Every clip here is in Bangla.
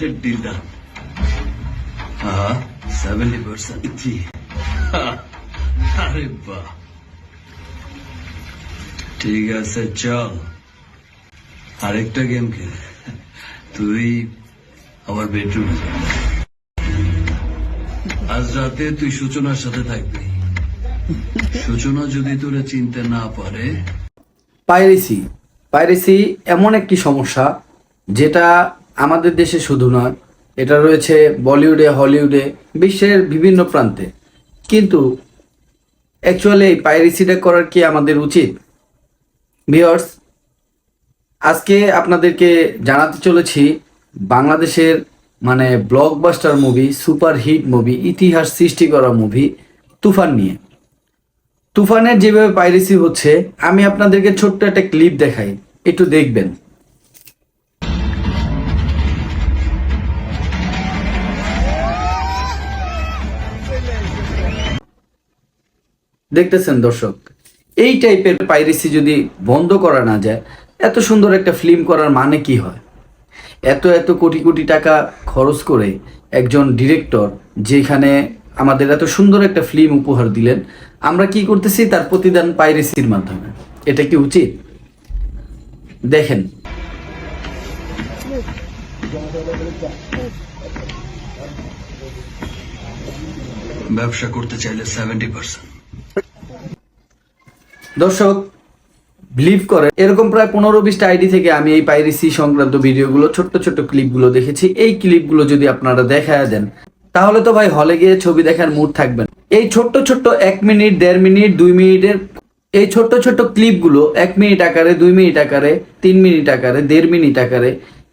deal done. Uh-huh. 70% জি আরে বাহ। ঠিক আছে, চল। আরেকটা গেম খেল। তুই আমার বেডরুমে আজ রাতে তুই সূচনার সাথে থাকবি। সূচনা যদি তোরা চিনতে না পারে। পাইরেসি। পাইরেসি এমন একটি সমস্যা যেটা আমাদের দেশে শুধু নয়, এটা রয়েছে বলিউডে, হলিউডে, বিশ্বের বিভিন্ন প্রান্তে। কিন্তু অ্যাকচুয়ালি এই পাইরেসিটা করার কি আমাদের উচিত? ভিওর্স আজকে আপনাদেরকে জানাতে চলেছি বাংলাদেশের মানে blockbuster movie super hit movie ইতিহাস সৃষ্টি করা মুভি তুফান নিয়ে। তুফানের যেভাবে পাইরেসি হচ্ছে, আমি আপনাদেরকে ছোট্ট একটা ক্লিপ দেখাই, একটু দেখবেন। দেখতেছেন দর্শক, এই টাইপের পাইরেসি যদি বন্ধ করা না যায়, এত সুন্দর একটা ফিল্ম করার মানে কি হয়? এত এত কোটি কোটি টাকা খরচ করে একজন ডিরেক্টর যেখানে আমাদের এত সুন্দর একটা ফিল্ম উপহার দিলেন, আমরা কি করতেছি তার প্রতিদান পাইরেসির মাধ্যমে? এটা কি উচিত? দেখেন। ব্যবসা করতে চাইলে সেভেন্টি পার্সেন্ট দর্শক বিলিভ করে এরকম প্রায় পনেরো বিশটা আইডি থেকে আমি এই পাইরেসি সংক্রান্ত ভিডিওগুলো ছোট্ট ছোট্ট ক্লিপগুলো দেখেছি। এই ক্লিপগুলো যদি আপনারা দেখায় দেন, তাহলে তো ভাই হলে গিয়ে ছবি দেখার মুড থাকবেন এই ছোট্ট ছোট্ট এক মিনিট, দেড় মিনিট, দুই মিনিটের, এই ছোট্ট ছোট্ট ক্লিপগুলো এক মিনিট আকারে, দুই মিনিট আকারে, তিন মিনিট আকারে, দেড় মিনিট আকারে,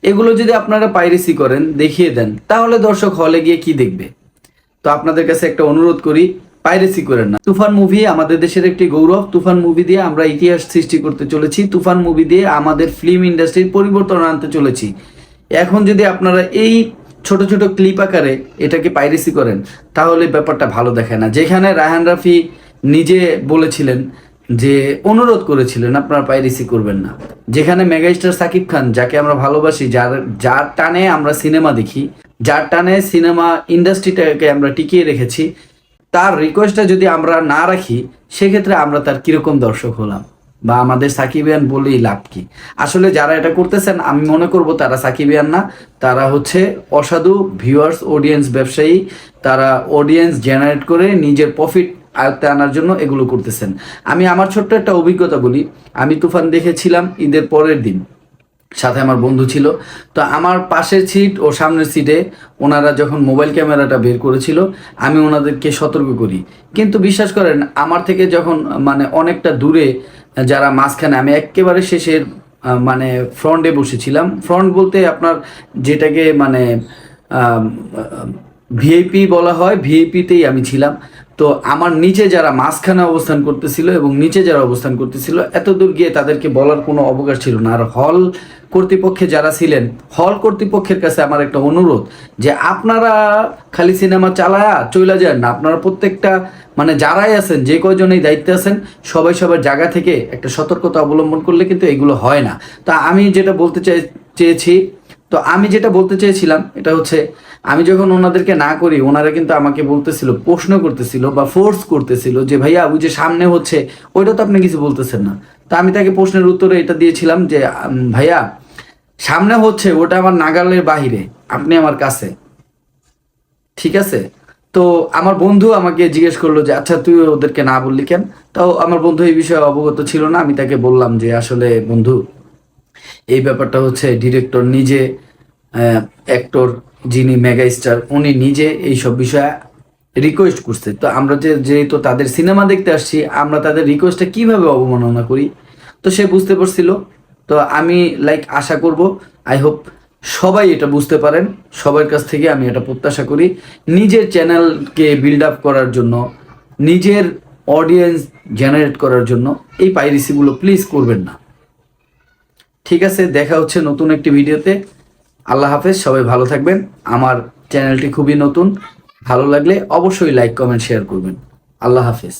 এগুলো যদি আপনারা পাইরেসি করেন, দেখিয়ে দেন, তাহলে দর্শক হলে গিয়ে কি দেখবে? তো আপনাদের কাছে একটা অনুরোধ করি পাইরেসি করেন না। তুফান মুভি আমাদের দেশের একটি গৌরব। তুফান মুভি দিয়ে আমরা ইতিহাস সৃষ্টি করতে চলেছি। তুফান মুভি দিয়ে আমাদের ফিল্ম ইন্ডাস্ট্রির পরিবর্তন আনতে চলেছি। এখন যদি আপনারা এই ছোট ছোট ক্লিপ আকারে এটাকে পাইরেসি করেন, তাহলে ব্যাপারটা ভালো দেখায় না। যেখানে রায়হান রাফি নিজে বলেছিলেন যে, অনুরোধ করেছিলেন, আপনারা পাইরেসি করবেন না। যেখানে মেগাস্টার সাকিব খান, যাকে আমরা ভালোবাসি, যার যার টানে আমরা সিনেমা দেখি, যার টানে সিনেমা ইন্ডাস্ট্রিটাকে আমরা টিকিয়ে রেখেছি তার রিকোয়েস্টটা যদি আমরা না রাখি, সেক্ষেত্রে আমরা তার কীরকম দর্শক হলাম? বা আমাদের সাকিবিয়ান বলেই লাভ কি? আসলে যারা এটা করতেছেন, আমি মনে করব তারা সাকিবিয়ান না। তারা হচ্ছে অসাধু ভিউয়ার্স অডিয়েন্স ব্যবসায়ী। তারা অডিয়েন্স জেনারেট করে নিজের প্রফিট আয়ত্তে আনার জন্য এগুলো করতেছেন। আমি আমার ছোট্ট একটা অভিজ্ঞতা বলি। আমি তুফান দেখেছিলাম ঈদের পরের দিন। সাথে আমার বন্ধু ছিল। তো আমার পাশের সিট ও সামনের সিটে ওনারা যখন মোবাইল ক্যামেরাটা বের করেছিল, আমি ওনাদেরকে সতর্ক করি। কিন্তু বিশ্বাস করেন, আমার থেকে যখন মানে অনেকটা দূরে যারা মাঝখানে, আমি একেবারে শেষের মানে ফ্রন্টে বসেছিলাম। ফ্রন্ট বলতে আপনার যেটাকে মানে ভিআইপি বলা হয় ভিআইপিতেই আমি ছিলাম। তো আমার নিচে যারা মাঝখানে অবস্থান করতেছিল এবং নিচে যারা অবস্থান করতেছিল এত দূর গিয়ে তাদেরকে বলার কোনো অবকাশ ছিল না। আর হল কর্তৃপক্ষে যারা ছিলেন, হল কর্তৃপক্ষের কাছে আমার একটা অনুরোধ যে আপনারা খালি সিনেমা চালায়া চলে যান। না আপনারা প্রত্যেকটা মানে যারাই আছেন, যে কয়জন এই দায়িত্বে আছেন, সবাই সবার জায়গা থেকে একটা সতর্কতা অবলম্বন করলে কিন্তু এগুলো হয় না। তা আমি যেটা বলতে চাই, চেয়েছি তো আমি যেটা বলতে চেয়েছিলাম, এটা হচ্ছে আমি যখন ওনাদেরকে না করি, ওনারা কিন্তু আমাকে বলতেছিল, প্রশ্ন করতেছিল বা ফোর্স করতেছিল যে, ভাইয়া, ওই যে সামনে হচ্ছে, ওইটা তো আপনি কিছু বলতেছেন না। তো আমি তাকে প্রশ্নের উত্তরে এটা দিয়েছিলাম যে ভাইয়া, সামনে হচ্ছে, ওটা আমার নাগালের বাহিরে, আপনি আমার কাছে। ঠিক আছে? তো আমার বন্ধু আমাকে জিজ্ঞেস করল যে আচ্ছা তুই ওদেরকে না বললি কেন? তাও আমার বন্ধু এই বিষয়ে অবগত ছিল না, আমি তাকে বললাম যে, আসলে বন্ধু এই ব্যাপারটা হচ্ছে ডিরেক্টর নিজে অ্যাক্টর যিনি মেগা স্টার উনি নিজে এই সব বিষয়ে রিকোয়েস্ট করছে। তো আমরা যে, যেহেতু তাদের সিনেমা দেখতে আসছি, আমরা তাদের রিকোয়েস্টটা কীভাবে অবমাননা করি? তো সে বুঝতে পারছিল। তো আমি লাইক আশা করব আই হোপ সবাই এটা বুঝতে পারেন। সবার কাছ থেকে আমি এটা প্রত্যাশা করি। নিজের চ্যানেলকে বিল্ড আপ করার জন্য, নিজের অডিয়েন্স জেনারেট করার জন্য এই পাইরেসিগুলো প্লিজ করবেন না। ঠিক আছে, দেখা হচ্ছে নতুন একটি ভিডিওতে। আল্লাহ হাফেজ, সবাই ভালো থাকবেন। আমার চ্যানেলটি খুবই নতুন। ভালো লাগলে অবশ্যই লাইক, কমেন্ট, শেয়ার করবেন। আল্লাহ হাফেজ।